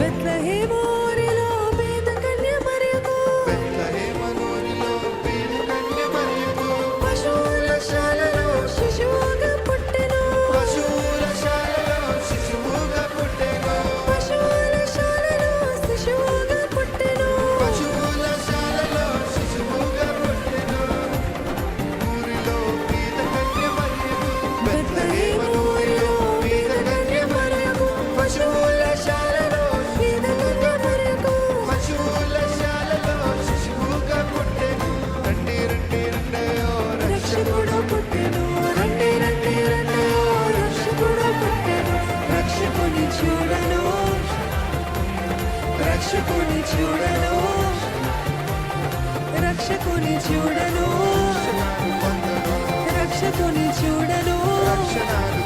but రక్షకుని చూడను. రక్షకుని చూడను. రక్షకుని చూడను. రక్షణ